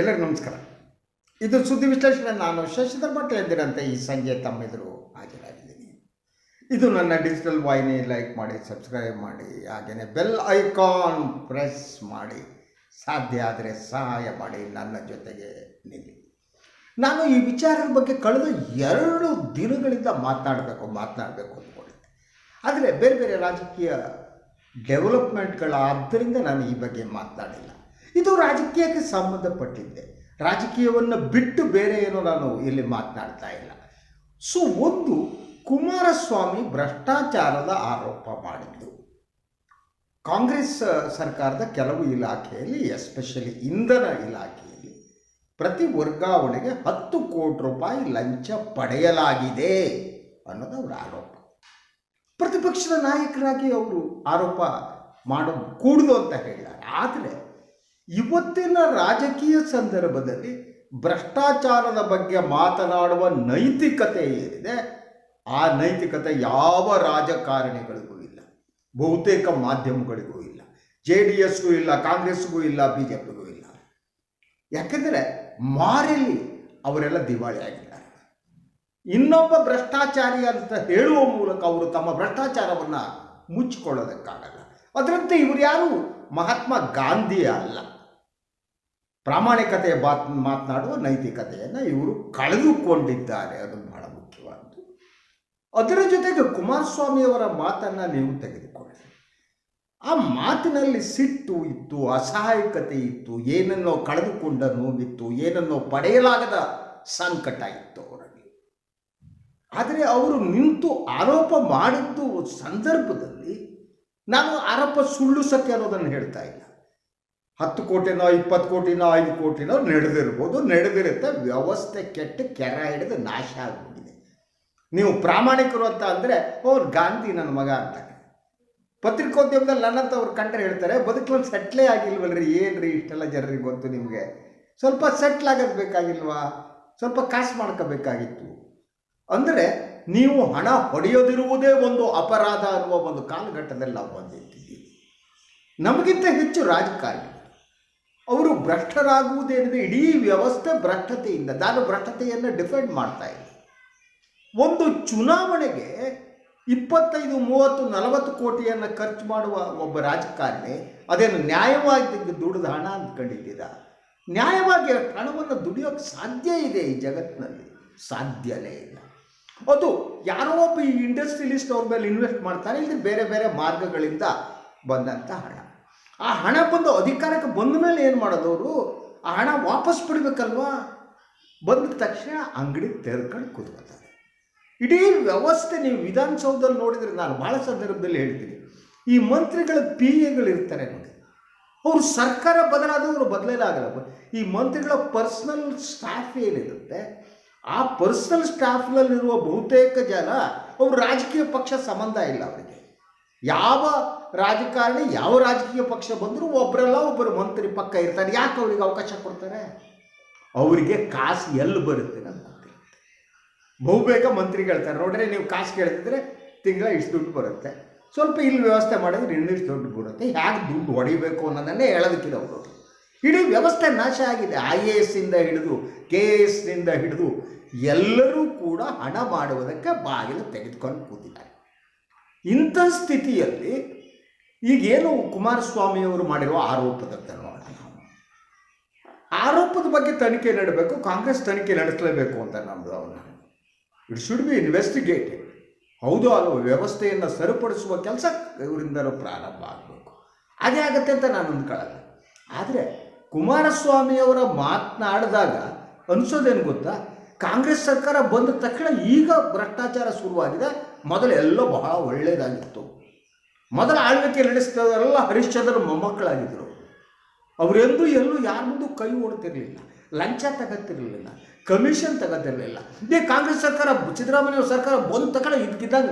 ಎಲ್ಲರಿಗೂ ನಮಸ್ಕಾರ. ಇದು ಸುದ್ದಿ ವಿಶ್ಲೇಷಣೆ ನಾನು ಶಶಿಧರ್ ಭಟ್ ಎದ್ದಿರಂತೆ ಈ ಸಂಜೆ ತಮ್ಮೆದುರು ಹಾಜರಾಗಿದ್ದೀನಿ. ಇದು ನನ್ನ ಡಿಜಿಟಲ್ ವಾಹಿನಿ ಲೈಕ್ ಮಾಡಿ ಸಬ್ಸ್ಕ್ರೈಬ್ ಮಾಡಿ ಹಾಗೆಯೇ ಬೆಲ್ ಐಕಾನ್ ಪ್ರೆಸ್ ಮಾಡಿ, ಸಾಧ್ಯ ಆದರೆ ಸಹಾಯ ಮಾಡಿ ನನ್ನ ಜೊತೆಗೆ ನಿಲ್ಲಿ. ನಾನು ಈ ವಿಚಾರದ ಬಗ್ಗೆ ಕಳೆದ ಎರಡು ದಿನಗಳಿಂದ ಮಾತನಾಡಬೇಕು ಮಾತನಾಡಬೇಕು ಅಂದ್ಕೊಂಡಿದ್ದೆ. ಆದರೆ ಬೇರೆ ಬೇರೆ ರಾಜಕೀಯ ಡೆವಲಪ್ಮೆಂಟ್ಗಳಾದ್ದರಿಂದ ನಾನು ಈ ಬಗ್ಗೆ ಮಾತನಾಡಿಲ್ಲ. ಇದು ರಾಜಕೀಯಕ್ಕೆ ಸಂಬಂಧಪಟ್ಟಿದ್ದೆ ರಾಜಕೀಯವನ್ನು ಬಿಟ್ಟು ಬೇರೆ ಏನೋ ನಾನು ಇಲ್ಲಿ ಮಾತನಾಡ್ತಾ ಇಲ್ಲ. ಸೊ, ಒಂದು ಕುಮಾರಸ್ವಾಮಿ ಭ್ರಷ್ಟಾಚಾರದ ಆರೋಪ ಮಾಡಿದ್ದು. ಕಾಂಗ್ರೆಸ್ ಸರ್ಕಾರದ ಕೆಲವು ಇಲಾಖೆಯಲ್ಲಿ, ಎಸ್ಪೆಷಲಿ ಇಂಧನ ಇಲಾಖೆಯಲ್ಲಿ ಪ್ರತಿ ವರ್ಗಾವಣೆಗೆ ಹತ್ತು ಕೋಟಿ ರೂಪಾಯಿ ಲಂಚ ಪಡೆಯಲಾಗಿದೆ ಅನ್ನೋದು ಅವರ ಆರೋಪ. ಪ್ರತಿಪಕ್ಷದ ನಾಯಕರಾಗಿ ಅವರು ಆರೋಪ ಮಾಡೋದು ಕೂಡುದು ಅಂತ ಹೇಳಿದ್ದಾರೆ ಆದರೆ ಇವತ್ತಿನ ರಾಜಕೀಯ ಸಂದರ್ಭದಲ್ಲಿ ಭ್ರಷ್ಟಾಚಾರದ ಬಗ್ಗೆ ಮಾತನಾಡುವ ನೈತಿಕತೆ ಏನಿದೆ, ಆ ನೈತಿಕತೆ ಯಾವ ರಾಜಕಾರಣಿಗಳಿಗೂ ಇಲ್ಲ, ಬಹುತೇಕ ಮಾಧ್ಯಮಗಳಿಗೂ ಇಲ್ಲ, ಜೆ ಡಿ ಎಸ್ಗೂ ಇಲ್ಲ, ಕಾಂಗ್ರೆಸ್ಗೂ ಇಲ್ಲ, ಬಿ ಜೆ ಪಿಗೂ ಇಲ್ಲ. ಯಾಕೆಂದರೆ ಮಾರಿಲಿ ಅವರೆಲ್ಲ ದಿವಾಳಿ ಆಗಿದ್ದಾರೆ. ಇನ್ನೊಬ್ಬ ಭ್ರಷ್ಟಾಚಾರಿ ಅಂತ ಹೇಳುವ ಮೂಲಕ ಅವರು ತಮ್ಮ ಭ್ರಷ್ಟಾಚಾರವನ್ನು ಮುಚ್ಚಿಕೊಳ್ಳೋದಕ್ಕಾಗಲ್ಲ. ಅದರಂತೆ ಇವರು ಯಾರು? ಮಹಾತ್ಮ ಗಾಂಧಿ ಅಲ್ಲ. ಪ್ರಾಮಾಣಿಕತೆಯ ಬಾತ್ ಮಾತನಾಡುವ ನೈತಿಕತೆಯನ್ನು ಇವರು ಕಳೆದುಕೊಂಡಿದ್ದಾರೆ. ಅದು ಬಹಳ ಮುಖ್ಯವಾದ್ದು. ಅದರ ಜೊತೆಗೆ ಕುಮಾರಸ್ವಾಮಿಯವರ ಮಾತನ್ನು ನೀವು ತೆಗೆದುಕೊಳ್ಳಿ. ಆ ಮಾತಿನಲ್ಲಿ ಸಿಟ್ಟು ಇತ್ತು, ಅಸಹಾಯಕತೆ ಇತ್ತು, ಏನನ್ನೋ ಕಳೆದುಕೊಂಡ ನೋವಿತ್ತು ಏನನ್ನೋ ಪಡೆಯಲಾಗದ ಸಂಕಟ ಇತ್ತು ಅವರಲ್ಲಿ. ಆದರೆ ಅವರು ನಿಂತು ಆರೋಪ ಮಾಡಿದ್ದು ಸಂದರ್ಭದಲ್ಲಿ ನಾನು ಆರೋಪ ಸುಳ್ಳು ಸತ್ಯ ಅನ್ನೋದನ್ನು ಹೇಳ್ತಾ ಇಲ್ಲ. ಹತ್ತು ಕೋಟಿನೋ, ಇಪ್ಪತ್ತು ಕೋಟಿನೋ, ಐದು ಕೋಟಿನೋ ನಡೆದಿರ್ಬೋದು, ನಡೆದಿರುತ್ತೆ. ವ್ಯವಸ್ಥೆ ಕೆಟ್ಟು ಕೆರ ಹಿಡಿದು ನಾಶ ಆಗಿಬಿಟ್ಟಿದೆ. ನೀವು ಪ್ರಾಮಾಣಿಕರು ಅಂತ ಅಂದರೆ ಅವ್ರು ಗಾಂಧಿ ನನ್ನ ಮಗ ಅಂತ ಪತ್ರಿಕೋದ್ಯಮದಲ್ಲಿ ನನ್ನಂತ ಅವ್ರು ಕಂಡ್ರೆ ಹೇಳ್ತಾರೆ ಬದುಕಲ್ಲಿ ಸೆಟ್ಲೇ ಆಗಿಲ್ವಲ್ರಿ, ಏನ್ರಿ ಇಷ್ಟೆಲ್ಲ ಜನರಿಗೆ ಗೊತ್ತು ನಿಮಗೆ? ಸ್ವಲ್ಪ ಸೆಟ್ಲ್ ಆಗೋದು ಬೇಕಾಗಿಲ್ವಾ? ಸ್ವಲ್ಪ ಕಾಸು ಮಾಡ್ಕೋಬೇಕಾಗಿತ್ತು. ಅಂದರೆ ನೀವು ಹಣ ಹೊಡೆಯೋದಿರುವುದೇ ಒಂದು ಅಪರಾಧ ಅನ್ನುವ ಒಂದು ಕಾಲಘಟ್ಟದಲ್ಲಿ ನಾವು ಬಂದಿದ್ದೀವಿ ನಮಗಿಂತ ಹೆಚ್ಚು ರಾಜಕಾರಣಿ. ಅವರು ಭ್ರಷ್ಟರಾಗುವುದೇನಿದೆ? ಇಡೀ ವ್ಯವಸ್ಥೆ ಭ್ರಷ್ಟತೆಯಿಂದ ನಾನು ಭ್ರಷ್ಟತೆಯನ್ನು ಡಿಫೆಂಡ್ ಮಾಡ್ತಾ ಇಲ್ಲ ಒಂದು ಚುನಾವಣೆಗೆ ಇಪ್ಪತ್ತೈದು, ಮೂವತ್ತು, ನಲವತ್ತು ಕೋಟಿಯನ್ನು ಖರ್ಚು ಮಾಡುವ ಒಬ್ಬ ರಾಜಕಾರಣಿ ಅದೇನು ನ್ಯಾಯವಾಗಿ ದುಡಿದ ಹಣ ಅಂದ್ಕೊಂಡಿದ್ದೀರಾ? ನ್ಯಾಯವಾಗಿ ಹಣವನ್ನು ದುಡಿಯೋಕ್ಕೆ ಸಾಧ್ಯ ಇದೆ ಈ ಜಗತ್ತಿನಲ್ಲಿ ಸಾಧ್ಯವೇ ಇಲ್ಲ. ಅದು ಯಾರೋ ಒಬ್ಬ ಈ ಇಂಡಸ್ಟ್ರಿಯಲಿಸ್ಟ್ ಅವ್ರ ಮೇಲೆ ಇನ್ವೆಸ್ಟ್ ಮಾಡ್ತಾರೆ ಇಲ್ಲಿ ಬೇರೆ ಬೇರೆ ಮಾರ್ಗಗಳಿಂದ ಬಂದಂಥ ಹಣ. ಆ ಹಣ ಬಂದು ಅಧಿಕಾರಕ್ಕೆ ಬಂದ ಮೇಲೆ ಏನು ಮಾಡೋದವರು ಆ ಹಣ ವಾಪಸ್ ಪಡಿಬೇಕಲ್ವಾ ಬಂದ ತಕ್ಷಣ ಅಂಗಡಿ ತೆರ್ಕೊಂಡು ಕೂತ್ಕೋತಾರೆ ಇಡೀ ವ್ಯವಸ್ಥೆ ನೀವು ವಿಧಾನಸೌಧದಲ್ಲಿ ನೋಡಿದರೆ ನಾನು ಭಾಳ ಸಂದರ್ಭದಲ್ಲಿ ಹೇಳ್ತೀನಿ. ಈ ಮಂತ್ರಿಗಳ ಪಿ ಎಗಳಿರ್ತಾರೆ ನೋಡಿ. ಅವರು ಸರ್ಕಾರ ಬದಲಾದವರು ಬದಲಾಗಲ್ಲ. ಈ ಮಂತ್ರಿಗಳ ಪರ್ಸ್ನಲ್ ಸ್ಟಾಫ್ ಏನಿರುತ್ತೆ? ಆ ಪರ್ಸ್ನಲ್ ಸ್ಟಾಫ್ನಲ್ಲಿರುವ ಬಹುತೇಕ ಜನ ಅವರು ರಾಜಕೀಯ ಪಕ್ಷ ಸಂಬಂಧ ಇಲ್ಲ ಅವರಿಗೆ. ಯಾವ ರಾಜಕಾರಣಿ ಯಾವ ರಾಜಕೀಯ ಪಕ್ಷ ಬಂದರೂ ಒಬ್ಬರಲ್ಲ ಒಬ್ಬರು ಮಂತ್ರಿ ಪಕ್ಕ ಇರ್ತಾರೆ. ಯಾಕೆ ಅವರಿಗೆ ಅವಕಾಶ ಕೊಡ್ತಾರೆ? ಅವರಿಗೆ ಕಾಸು ಎಲ್ಲಿ ಬರುತ್ತೆ ಅಂತ ಬಹುಬೇಗ ಮಂತ್ರಿ ಹೇಳ್ತಾರೆ. ನೋಡ್ರಿ, ನೀವು ಕಾಸು ಕೇಳ್ತಿದ್ರೆ ತಿಂಗಳ ಇಷ್ಟು ದುಡ್ಡು ಬರುತ್ತೆ. ಸ್ವಲ್ಪ ಇಲ್ಲಿ ವ್ಯವಸ್ಥೆ ಮಾಡಿದ್ರೆ ಇನ್ನಿಷ್ಟು ದುಡ್ಡು ಬರುತ್ತೆ. ಯಾಕೆ ದುಡ್ಡು ಹೊಡಿಬೇಕು ಅನ್ನೋದನ್ನೇ ಹೇಳೋದಕ್ಕಿದೆ ಅವರು ಇಡೀ ವ್ಯವಸ್ಥೆ ನಾಶ ಆಗಿದೆ. ಐ ಎ ಎಸ್ಸಿಂದ ಹಿಡಿದು ಕೆ ಎ ಎಸ್ನಿಂದ ಹಿಡಿದು ಎಲ್ಲರೂ ಕೂಡ ಹಣ ಮಾಡುವುದಕ್ಕೆ ಬಾಗಿಲು ತೆಗೆದುಕೊಂಡು ಕೂತಿದ್ದಾರೆ. ಇಂಥ ಸ್ಥಿತಿಯಲ್ಲಿ ಈಗೇನು ಕುಮಾರಸ್ವಾಮಿಯವರು ಮಾಡಿರುವ ಆರೋಪದಂತೆ ನೋಡೋಣ ನಾವು ಆರೋಪದ ಬಗ್ಗೆ ತನಿಖೆ ನಡಬೇಕು, ಕಾಂಗ್ರೆಸ್ ತನಿಖೆ ನಡೆಸಲೇಬೇಕು ಅಂತ ನಮ್ಮದು ಅವನ್ನ ಇಟ್ ಶುಡ್ ಬಿ ಇನ್ವೆಸ್ಟಿಗೇಟೆಡ್ ಹೌದು ಅಲ್ವ ವ್ಯವಸ್ಥೆಯನ್ನು ಸರಿಪಡಿಸುವ ಕೆಲಸ ಇವರಿಂದಲೂ ಪ್ರಾರಂಭ ಆಗಬೇಕು. ಅದೇ ಆಗತ್ತೆ ಅಂತ ನಾನು ಅಂದ್ಕೊಳ್ಳಲ್ಲ ಆದರೆ ಕುಮಾರಸ್ವಾಮಿಯವರ ಮಾತನಾಡಿದಾಗ ಅನಿಸೋದೇನು ಗೊತ್ತಾ? ಕಾಂಗ್ರೆಸ್ ಸರ್ಕಾರ ಬಂದ ತಕ್ಷಣ ಈಗ ಭ್ರಷ್ಟಾಚಾರ ಶುರುವಾಗಿದೆ. ಮೊದಲು ಎಲ್ಲೋ ಬಹಳ ಒಳ್ಳೆಯದಾಗಿತ್ತು ಮೊದಲ ಆಳ್ವಿಕೆ ನಡೆಸಿದವರೆಲ್ಲ ಹರಿಶ್ಚಂದ್ರ ಮೊಮ್ಮಕ್ಕಳಾಗಿದ್ದರು ಅವರೆಂದೂ ಎಲ್ಲೂ ಯಾರ ಮುಂದೂ ಕೈ ಓಡ್ತಿರಲಿಲ್ಲ ಲಂಚ ತಗತ್ತಿರಲಿಲ್ಲ, ಕಮಿಷನ್ ತಗೋತಿರಲಿಲ್ಲ ಇದೇ ಕಾಂಗ್ರೆಸ್ ಸರ್ಕಾರ, ಸಿದ್ದರಾಮಯ್ಯ ಸರ್ಕಾರ ಬಂದ ತಕ್ಷಣ ಇದಕ್ಕಿದ್ದಾಗ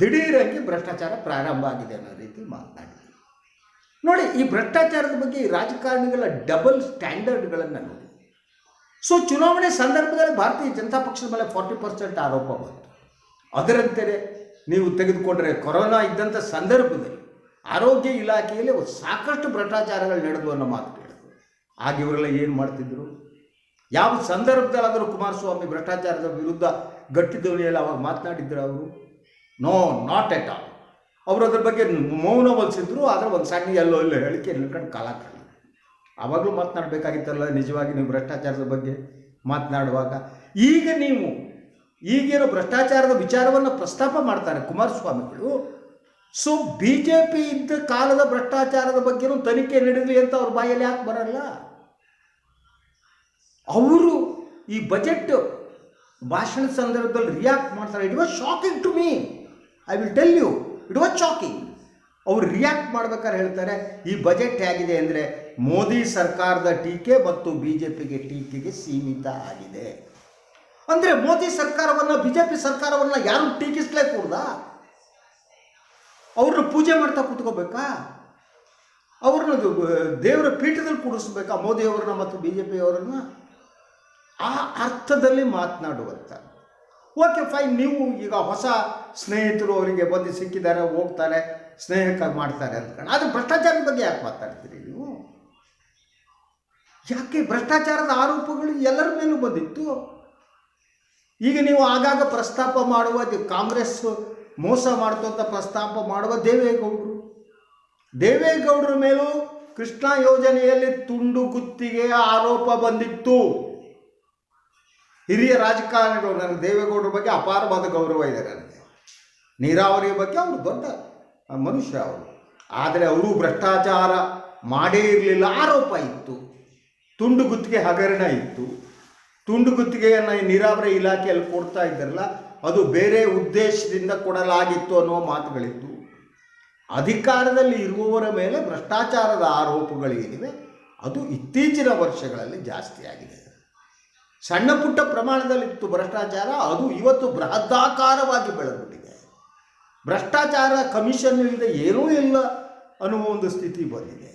ದಿಢೀರಾಗಿ ಭ್ರಷ್ಟಾಚಾರ ಪ್ರಾರಂಭ ಆಗಿದೆ ಅನ್ನೋ ರೀತಿ ಮಾತನಾಡಿದ್ರು. ನೋಡಿ, ಈ ಭ್ರಷ್ಟಾಚಾರದ ಬಗ್ಗೆ ಈ ರಾಜಕಾರಣಿಗಳ ಡಬಲ್ ಸ್ಟ್ಯಾಂಡರ್ಡ್ಗಳನ್ನು ನೋಡಿ. ಸೊ, ಚುನಾವಣೆ ಸಂದರ್ಭದಲ್ಲಿ ಭಾರತೀಯ ಜನತಾ ಪಕ್ಷದ ಮೇಲೆ ಫಾರ್ಟಿ ಪರ್ಸೆಂಟ್ ಆರೋಪ ಬಂತು. ಅದರಂತೆಯೇ ನೀವು ತೆಗೆದುಕೊಂಡರೆ ಕೊರೋನಾ ಇದ್ದಂಥ ಸಂದರ್ಭದಲ್ಲಿ ಆರೋಗ್ಯ ಇಲಾಖೆಯಲ್ಲಿ ಸಾಕಷ್ಟು ಭ್ರಷ್ಟಾಚಾರಗಳು ನಡೆದು ಅನ್ನೋ ಮಾತು ಕೇಳಿದ್ರು. ಆಗ ಇವರೆಲ್ಲ ಏನು ಮಾಡ್ತಿದ್ರು? ಯಾವ ಸಂದರ್ಭದಲ್ಲಾದರೂ ಕುಮಾರಸ್ವಾಮಿ ಭ್ರಷ್ಟಾಚಾರದ ವಿರುದ್ಧ ಗಟ್ಟಿ ಧ್ವನಿಯಲ್ಲಿ ಅವಾಗ ಮಾತನಾಡಿದ್ರು ಅವರು? ನೋ ನಾಟ್ ಎಟ್ ಆಲ್ ಅವರು ಅದ್ರ ಬಗ್ಗೆ ಮೌನ ವಹಿಸಿದ್ರು ಆದರೆ ಒಂದು ಸಣ್ಣ ಎಲ್ಲೋ ಎಲ್ಲೋ ಹೇಳಿಕೆ ನಿಲ್ಕೊಂಡು ಕಾಲ ಕಳೆದ್ರು ಆವಾಗಲೂ ಮಾತನಾಡಬೇಕಾಗಿತ್ತಲ್ಲ, ನಿಜವಾಗಿ ನೀವು ಭ್ರಷ್ಟಾಚಾರದ ಬಗ್ಗೆ ಮಾತನಾಡುವಾಗ? ಈಗ ನೀವು ಈಗೇನೋ ಭ್ರಷ್ಟಾಚಾರದ ವಿಚಾರವನ್ನು ಪ್ರಸ್ತಾಪ ಮಾಡ್ತಾರೆ ಕುಮಾರಸ್ವಾಮಿಗಳು. ಸೊ ಬಿ ಜೆ ಪಿ ಇದ್ದ ಕಾಲದ ಭ್ರಷ್ಟಾಚಾರದ ಬಗ್ಗೆನೂ ತನಿಖೆ ನಡೆಯಲಿ ಅಂತ ಅವ್ರ ಬಾಯಲ್ಲಿ ಯಾಕೆ ಬರಲ್ಲ? ಅವರು ಈ ಬಜೆಟ್ ಭಾಷಣ ಸಂದರ್ಭದಲ್ಲಿ ರಿಯಾಕ್ಟ್ ಮಾಡ್ತಾರೆ. It was shocking to me I will tell you it was shocking ಅವ್ರು ರಿಯಾಕ್ಟ್ ಮಾಡ್ಬೇಕಾದ್ರೆ ಹೇಳ್ತಾರೆ, ಈ ಬಜೆಟ್ ಹೇಗಿದೆ ಅಂದರೆ ಮೋದಿ ಸರ್ಕಾರದ ಟೀಕೆ ಮತ್ತು ಬಿ ಜೆ ಪಿಗೆ ಟೀಕೆಗೆ ಸೀಮಿತ ಆಗಿದೆ. ಅಂದರೆ ಮೋದಿ ಸರ್ಕಾರವನ್ನು ಬಿ ಜೆ ಪಿ ಸರ್ಕಾರವನ್ನು ಯಾರು ಟೀಕಿಸ್ಲೇ ಕೂಡ ಅವ್ರನ್ನ ಪೂಜೆ ಮಾಡ್ತಾ ಕೂತ್ಕೋಬೇಕಾ? ಅವ್ರನ್ನ ದೇವರ ಪೀಠದಲ್ಲಿ ಕೂಡಿಸ್ಬೇಕಾ? ಮೋದಿಯವ್ರನ್ನ ಮತ್ತು ಬಿ ಜೆ ಪಿಯವರನ್ನು ಆ ಅರ್ಥದಲ್ಲಿ ಮಾತನಾಡುವಂಥ ಓಕೆ ಫೈನ್ ನೀವು ಈಗ ಹೊಸ ಸ್ನೇಹಿತರು ಅವರಿಗೆ ಬಂದು ಸಿಕ್ಕಿದ್ದಾರೆ, ಹೋಗ್ತಾರೆ ಸ್ನೇಹಕ್ಕಾಗಿ ಮಾಡ್ತಾರೆ ಅಂದ್ಕೊಂಡು ಅದು ಭ್ರಷ್ಟಾಚಾರದ ಬಗ್ಗೆ ಯಾಕೆ ಮಾತಾಡ್ತೀರಿ ನೀವು? ಯಾಕೆ ಭ್ರಷ್ಟಾಚಾರದ ಆರೋಪಗಳು ಎಲ್ಲರ ಮೇಲೂ ಬಂದಿತ್ತು? ಈಗ ನೀವು ಆಗಾಗ ಪ್ರಸ್ತಾಪ ಮಾಡುವ ಕಾಂಗ್ರೆಸ್ ಮೋಸ ಮಾಡ್ತು ಅಂತ ಪ್ರಸ್ತಾಪ ಮಾಡುವ ದೇವೇಗೌಡರು. ದೇವೇಗೌಡರ ಮೇಲೂ ಕೃಷ್ಣ ಯೋಜನೆಯಲ್ಲಿ ತುಂಡು ಗುತ್ತಿಗೆಯ ಆರೋಪ ಬಂದಿತ್ತು. ಹಿರಿಯ ರಾಜಕಾರಣಿಗಳು ನನಗೆ ದೇವೇಗೌಡರ ಬಗ್ಗೆ ಅಪಾರವಾದ ಗೌರವ ಇದೆ ನನಗೆ. ನೀರಾವರಿ ಬಗ್ಗೆ ಅವರು ದೊಡ್ಡ ಮನುಷ್ಯ ಅವರು. ಆದರೆ ಅವರು ಭ್ರಷ್ಟಾಚಾರ ಮಾಡೇ ಇರಲಿಲ್ಲ, ಆರೋಪ ಇತ್ತು. ತುಂಡು ಗುತ್ತಿಗೆ ಹಗರಣ ಇತ್ತು. ತುಂಡು ಗುತ್ತಿಗೆಯನ್ನು ಈ ನೀರಾವರಿ ಇಲಾಖೆಯಲ್ಲಿ ಕೊಡ್ತಾ ಇದ್ದಾರಲ್ಲ, ಅದು ಬೇರೆ ಉದ್ದೇಶದಿಂದ ಕೊಡಲಾಗಿತ್ತು ಅನ್ನೋ ಮಾತುಗಳಿತ್ತು ಅಧಿಕಾರದಲ್ಲಿ ಇರುವವರ ಮೇಲೆ ಭ್ರಷ್ಟಾಚಾರದ ಆರೋಪಗಳೇನಿವೆ ಅದು ಇತ್ತೀಚಿನ ವರ್ಷಗಳಲ್ಲಿ ಜಾಸ್ತಿಯಾಗಿದೆ ಸಣ್ಣ ಪುಟ್ಟ ಪ್ರಮಾಣದಲ್ಲಿತ್ತು ಭ್ರಷ್ಟಾಚಾರ, ಅದು ಇವತ್ತು ಬೃಹದಾಕಾರವಾಗಿ ಬೆಳೆದ್ಬಿಟ್ಟಿದೆ. ಭ್ರಷ್ಟಾಚಾರ ಕಮಿಷನ್ ಇಲ್ಲದೆ ಏನೂ ಇಲ್ಲ ಅನ್ನುವ ಒಂದು ಸ್ಥಿತಿ ಬಂದಿದೆ.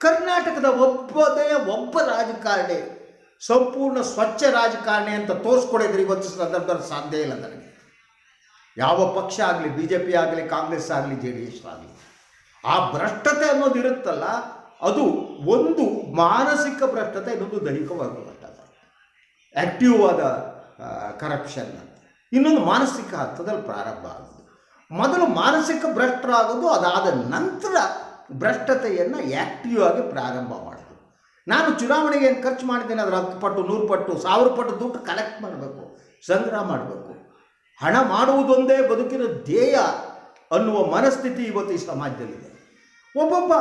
ಕರ್ನಾಟಕದ ಒಬ್ಬದೇ ಒಬ್ಬ ರಾಜಕಾರಣಿ ಸಂಪೂರ್ಣ ಸ್ವಚ್ಛ ರಾಜಕಾರಣಿ ಅಂತ ತೋರಿಸ್ಕೊಡಿದ್ರೆ ಇವತ್ತು ಸಂದರ್ಭದಲ್ಲಿ ಸಾಧ್ಯ ಇಲ್ಲ ನನಗೆ. ಯಾವ ಪಕ್ಷ ಆಗಲಿ ಬಿ ಜೆ ಪಿ ಆಗಲಿ, ಕಾಂಗ್ರೆಸ್ ಆಗಲಿ, ಜೆ ಡಿ ಎಸ್ ಆಗಲಿ, ಆ ಭ್ರಷ್ಟತೆ ಅನ್ನೋದು ಇರುತ್ತಲ್ಲ, ಅದು ಒಂದು ಮಾನಸಿಕ ಭ್ರಷ್ಟತೆ, ಇನ್ನೊಂದು ದೈಹಿಕವಾದ ಭ್ರಷ್ಟತೆ. ಆ್ಯಕ್ಟಿವ್ ಆದ ಕರಪ್ಷನ್ ಇನ್ನೊಂದು ಮಾನಸಿಕ ಹಂತದಲ್ಲಿ ಪ್ರಾರಂಭ ಆಗೋದು. ಮೊದಲು ಮಾನಸಿಕ ಭ್ರಷ್ಟರಾಗೋದು ಅದಾದ ನಂತರ ಭ್ರಷ್ಟತೆಯನ್ನು ಆ್ಯಕ್ಟಿವ್ ಆಗಿ ಪ್ರಾರಂಭ ನಾನು ಚುನಾವಣೆಗೆ ಏನು ಖರ್ಚು ಮಾಡಿದ್ದೇನೆ, ಅದರ ಹತ್ತು ಪಟ್ಟು, ನೂರು ಪಟ್ಟು, ಸಾವಿರ ಪಟ್ಟು ದುಡ್ಡು ಕಲೆಕ್ಟ್ ಮಾಡಬೇಕು, ಸಂಗ್ರಹ ಮಾಡಬೇಕು. ಹಣ ಮಾಡುವುದೊಂದೇ ಬದುಕಿನ ಧ್ಯೇಯ ಅನ್ನುವ ಮನಸ್ಥಿತಿ ಇವತ್ತು ಈ ಸಮಾಜದಲ್ಲಿದೆ. ಒಬ್ಬೊಬ್ಬ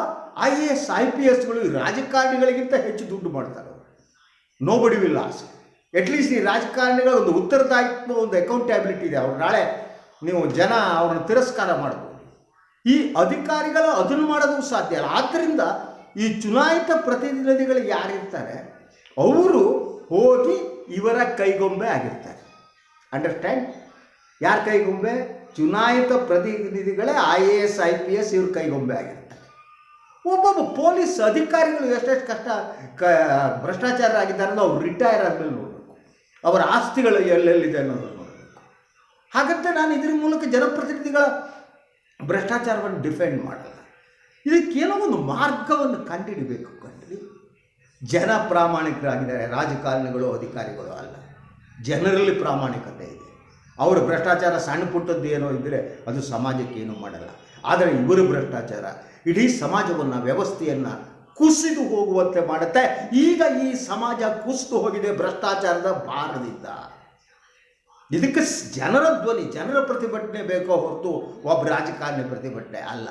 I A S I P ಎಸ್ಗಳು ರಾಜಕಾರಣಿಗಳಿಗಿಂತ ಹೆಚ್ಚು ದುಡ್ಡು ಮಾಡ್ತಾರೆ. No nobody will ask at least ಈ ರಾಜಕಾರಣಿಗಳ ಒಂದು ಉತ್ತರದಾಯಿತ್ವ, ಒಂದು ಅಕೌಂಟಬಿಲಿಟಿ ಇದೆ. ಅವ್ರು ನಾಳೆ ನೀವು ಜನ ಅವ್ರನ್ನ ತಿರಸ್ಕಾರ ಮಾಡಬಹುದು ಈ ಅಧಿಕಾರಿಗಳು ಅದನ್ನು ಮಾಡೋದು ಸಾಧ್ಯ ಇಲ್ಲ ಆದ್ದರಿಂದ ಈ ಚುನಾಯಿತ ಪ್ರತಿನಿಧಿಗಳು ಯಾರಿರ್ತಾರೆ? ಅವರು ಹೋಗಿ ಇವರ ಕೈಗೊಂಬೆ ಆಗಿರ್ತಾರೆ. ಅಂಡರ್ಸ್ಟ್ಯಾಂಡ್ ಯಾರ ಕೈಗೊಂಬೆ? ಚುನಾಯಿತ ಪ್ರತಿನಿಧಿಗಳೇ I A S I P S ಇವ್ರ ಕೈಗೊಂಬೆ ಆಗಿರ್ತಾರೆ. ಒಬ್ಬೊಬ್ಬ ಪೊಲೀಸ್ ಅಧಿಕಾರಿಗಳು ಎಷ್ಟೆಷ್ಟು ಕಷ್ಟ, ಕ ಭ್ರಷ್ಟಾಚಾರ ಆಗಿದ್ದಾರೆ ಅವ್ರು ರಿಟೈರ್ ಆದಮೇಲೆ ನೋಡಬೇಕು. ಅವರ ಆಸ್ತಿಗಳು ಎಲ್ಲೆಲ್ಲಿದೆ ಅನ್ನೋದು ನೋಡಬೇಕು. ಹಾಗಂತ ನಾನು ಇದ್ರ ಮೂಲಕ ಜನಪ್ರತಿನಿಧಿಗಳ ಭ್ರಷ್ಟಾಚಾರವನ್ನು ಡಿಫೆಂಡ್ ಮಾಡಲ್ಲ ಇದಕ್ಕೇನೋ ಒಂದು ಮಾರ್ಗವನ್ನು ಕಂಡುಹಿಡಬೇಕು ಕಂಡ್ರಿ. ಜನ ಪ್ರಾಮಾಣಿಕರಾಗಿದ್ದಾರೆ, ರಾಜಕಾರಣಿಗಳು, ಅಧಿಕಾರಿಗಳು ಅಲ್ಲ. ಜನರಲ್ಲಿ ಪ್ರಾಮಾಣಿಕತೆ ಇದೆ. ಅವರು ಭ್ರಷ್ಟಾಚಾರ ಸಣ್ಣ ಪುಟ್ಟದ್ದು ಏನೋ ಇದ್ದರೆ ಅದು ಸಮಾಜಕ್ಕೆ ಏನೂ ಮಾಡಲ್ಲ. ಆದರೆ ಇವರು ಭ್ರಷ್ಟಾಚಾರ. ಇಡೀ ಸಮಾಜವನ್ನು, ವ್ಯವಸ್ಥೆಯನ್ನು ಕುಸಿದು ಹೋಗುವಂತೆ ಮಾಡುತ್ತೆ. ಈಗ ಈ ಸಮಾಜ ಕುಸಿದು ಹೋಗಿದೆ ಭ್ರಷ್ಟಾಚಾರದ ಭಾರದಿಂದ. ಇದಕ್ಕೆ ಜನರ ಧ್ವನಿ, ಜನರ ಪ್ರತಿಭಟನೆ ಬೇಕೋ ಹೊರತು ಒಬ್ಬ ರಾಜಕಾರಣಿ ಪ್ರತಿಭಟನೆ ಅಲ್ಲ.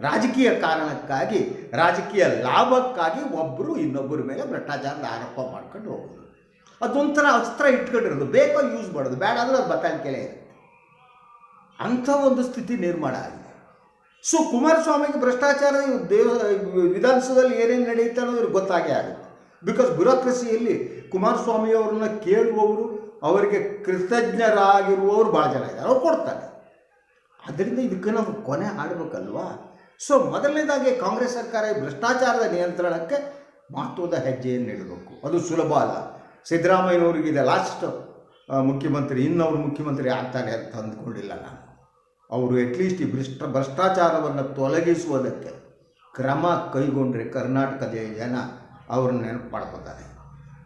ರಾಜಕೀಯ ಕಾರಣಕ್ಕಾಗಿ, ರಾಜಕೀಯ ಲಾಭಕ್ಕಾಗಿ ಒಬ್ಬರು ಇನ್ನೊಬ್ಬರ ಮೇಲೆ ಭ್ರಷ್ಟಾಚಾರದ ಆರೋಪ ಮಾಡ್ಕೊಂಡು ಹೋಗೋದು. ಅದೊಂಥರ ಅಸ್ತ್ರ ಇಟ್ಕೊಂಡಿರೋದು. ಬೇಕೋ ಯೂಸ್ ಮಾಡೋದು. ಬೇಡ ಅಂದರೆ ಅದು ಬತ್ತಾಣಿಕೆಲೇ ಇರುತ್ತೆ. ಅಂಥ ಒಂದು ಸ್ಥಿತಿ ನಿರ್ಮಾಣ ಆಗಿದೆ. ಸೊ, ಕುಮಾರಸ್ವಾಮಿಗೆ ಭ್ರಷ್ಟಾಚಾರ ದೇವ ವಿಧಾನಸಭೆಯಲ್ಲಿ ಏನೇನು ನಡೆಯುತ್ತೆ ಅನ್ನೋದು ಗೊತ್ತಾಗೇ ಆಗುತ್ತೆ. ಬಿಕಾಸ್ ಬ್ಯೂರೋಕ್ರಸಿಯಲ್ಲಿ ಕುಮಾರಸ್ವಾಮಿಯವ್ರನ್ನ ಕೇಳುವವರು, ಅವರಿಗೆ ಕೃತಜ್ಞರಾಗಿರುವವರು ಭಾಳ ಜನ ಇದ್ದಾರೆ. ಅವ್ರು ಕೊಡ್ತಾರೆ. ಅದರಿಂದ ಇದಕ್ಕೆ ನಾವು ಕೊನೆ ಹಾಡಬೇಕಲ್ವಾ ಸೊ ಮೊದಲನೇದಾಗಿ ಕಾಂಗ್ರೆಸ್ ಸರ್ಕಾರ ಈ ಭ್ರಷ್ಟಾಚಾರದ ನಿಯಂತ್ರಣಕ್ಕೆ ಮಹತ್ವದ ಹೆಜ್ಜೆಯನ್ನು ನೀಡಬೇಕು. ಅದು ಸುಲಭ ಅಲ್ಲ. ಸಿದ್ದರಾಮಯ್ಯನವ್ರಿಗಿದೆ ಲಾಸ್ಟ್ ಮುಖ್ಯಮಂತ್ರಿ, ಇನ್ನವರು ಮುಖ್ಯಮಂತ್ರಿ ಆಗ್ತಾರೆ ಅಂತ ಅಂದ್ಕೊಂಡಿಲ್ಲ ನಾನು. ಅವರು ಅಟ್ಲೀಸ್ಟ್ ಈ ಭ್ರಷ್ಟ, ಭ್ರಷ್ಟಾಚಾರವನ್ನು ತೊಲಗಿಸುವುದಕ್ಕೆ ಕ್ರಮ ಕೈಗೊಂಡ್ರೆ ಕರ್ನಾಟಕದ ಜನ ಅವ್ರನ್ನ ನೆನಪು ಮಾಡ್ಕೋತಾರೆ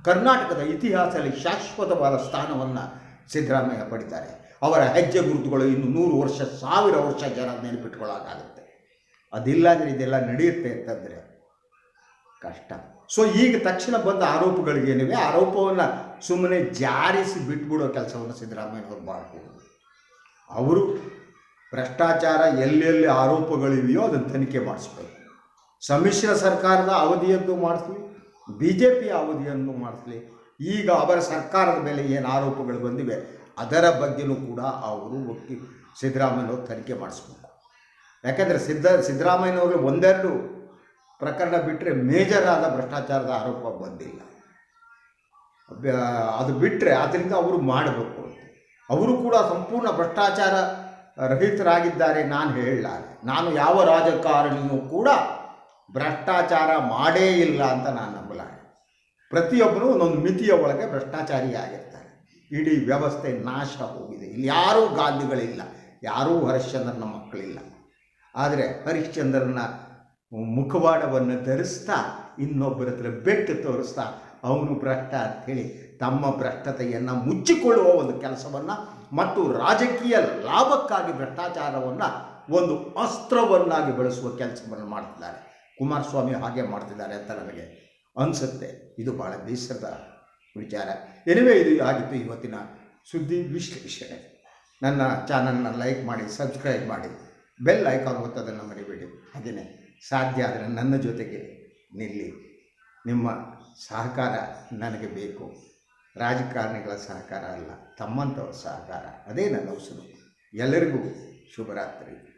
ಕರ್ನಾಟಕದ ಇತಿಹಾಸದಲ್ಲಿ ಶಾಶ್ವತವಾದ ಸ್ಥಾನವನ್ನು ಸಿದ್ದರಾಮಯ್ಯ ಪಡಿತಾರೆ. ಅವರ ಹೆಜ್ಜೆ ಗುರುತುಗಳು ಇನ್ನು ನೂರು ವರ್ಷ, ಸಾವಿರ ವರ್ಷ ಜನ ನೆನಪಿಟ್ಕೊಳ್ಳೋಕ್ಕಾಗುತ್ತೆ ಅದಿಲ್ಲ ಅಂದರೆ ಇದೆಲ್ಲ ನಡೆಯುತ್ತೆ ಅಂತಂದರೆ ಕಷ್ಟ. ಸೊ ಈಗ ತಕ್ಷಣ ಬಂದ ಆರೋಪಗಳಿಗೇನಿವೆ ಆರೋಪವನ್ನು ಸುಮ್ಮನೆ ಜಾರಿಸಿ ಬಿಟ್ಬಿಡೋ ಕೆಲಸವನ್ನು ಸಿದ್ದರಾಮಯ್ಯನವರು ಮಾಡ್ಬೋದು. ಅವರು ಭ್ರಷ್ಟಾಚಾರ ಎಲ್ಲೆಲ್ಲಿ ಆರೋಪಗಳಿವೆಯೋ ಅದನ್ನು ತನಿಖೆ ಮಾಡಿಸ್ಬೇಕು. ಸಮ್ಮಿಶ್ರ ಸರ್ಕಾರದ ಅವಧಿಯದ್ದು ಮಾಡಿಸ್ಲಿ ಬಿ ಜೆ ಪಿ ಅವಧಿಯನ್ನು ಮಾಡಿಸ್ಲಿ. ಈಗ ಅವರ ಸರ್ಕಾರದ ಮೇಲೆ ಏನು ಆರೋಪಗಳು ಬಂದಿವೆ? ಅದರ ಬಗ್ಗೆನೂ ಕೂಡ ಅವರು ಒಕ್ಕಿ ಸಿದ್ದರಾಮಯ್ಯವರು ತನಿಖೆ ಮಾಡಿಸ್ಬೇಕು ಯಾಕಂದರೆ ಸಿದ್ಧ, ಸಿದ್ದರಾಮಯ್ಯನವರು ಒಂದೆರಡು ಪ್ರಕರಣ ಬಿಟ್ಟರೆ ಮೇಜರ್ ಆದ ಭ್ರಷ್ಟಾಚಾರದ ಆರೋಪ ಬಂದಿಲ್ಲ. ಅದು ಬಿಟ್ಟರೆ ಅದರಿಂದ ಅವರು ಮಾಡಬೇಕು ಅವರು ಕೂಡ ಸಂಪೂರ್ಣ ಭ್ರಷ್ಟಾಚಾರ ರಹಿತರಾಗಿದ್ದಾರೆ ನಾನು ಹೇಳಲಾರೆ. ನಾನು ಯಾವ ರಾಜಕಾರಣಿಯೂ ಕೂಡ ಭ್ರಷ್ಟಾಚಾರ ಮಾಡೇ ಇಲ್ಲ ಅಂತ ನಾನು ನಂಬಲಾರೆ. ಪ್ರತಿಯೊಬ್ಬರು ಒಂದೊಂದು ಮಿತಿಯ ಒಳಗೆ ಭ್ರಷ್ಟಾಚಾರಿ ಆಗಿರ್ತಾರೆ. ಇಡೀ ವ್ಯವಸ್ಥೆ ನಾಶ ಹೋಗಿದೆ. ಇಲ್ಲಿ ಯಾರೂ ಗಾಂಧಿಗಳಿಲ್ಲ. ಯಾರೂ ಹರಿಶ್ಚಂದ್ರನ ಮಕ್ಕಳಿಲ್ಲ. ಆದರೆ ಹರಿಶ್ಚಂದ್ರನ ಮುಖವಾಡವನ್ನು ಧರಿಸ್ತಾ ಇನ್ನೊಬ್ಬರ ಹತ್ರ ಬೆಟ್ಟು ತೋರಿಸ್ತಾ ಅವನು ಭ್ರಷ್ಟ ಅಂಥೇಳಿ ತಮ್ಮ ಭ್ರಷ್ಟತೆಯನ್ನು ಮುಚ್ಚಿಕೊಳ್ಳುವ ಒಂದು ಕೆಲಸವನ್ನು ಮತ್ತು ರಾಜಕೀಯ ಲಾಭಕ್ಕಾಗಿ ಭ್ರಷ್ಟಾಚಾರವನ್ನು ಒಂದು ಅಸ್ತ್ರವನ್ನಾಗಿ ಬಳಸುವ ಕೆಲಸವನ್ನು ಮಾಡ್ತಿದ್ದಾರೆ. ಕುಮಾರಸ್ವಾಮಿ ಹಾಗೆ ಮಾಡ್ತಿದ್ದಾರೆ ಅಂತ ನನಗೆ ಅನಿಸುತ್ತೆ. ಇದು ಭಾಳ ಬೇಸರದ ವಿಚಾರ. ಎನಿವೆ ಇದು ಆಗಿತ್ತು ಇವತ್ತಿನ ಸುದ್ದಿ ವಿಶ್ಲೇಷಣೆ. ನನ್ನ ಚಾನಲ್ನ ಲೈಕ್ ಮಾಡಿ ಸಬ್ಸ್ಕ್ರೈಬ್ ಮಾಡಿ. ಬೆಲ್ ಐಕಾನ್ ಒತ್ತೋದನ್ನು ಮರಿಬೇಡಿ. ಹಾಗೆಯೇ ಸಾಧ್ಯ ಆದರೆ ನನ್ನ ಜೊತೆಗೆ ನಿಲ್ಲಿ. ನಿಮ್ಮ ಸಹಕಾರ ನನಗೆ ಬೇಕು. ರಾಜಕಾರಣಿಗಳ ಸಹಕಾರ ಅಲ್ಲ ತಮ್ಮಂಥವ್ರ ಸಹಕಾರ. ಅದೇ ನನ್ನ ಉಸಿರು. ಎಲ್ಲರಿಗೂ ಶುಭರಾತ್ರಿ.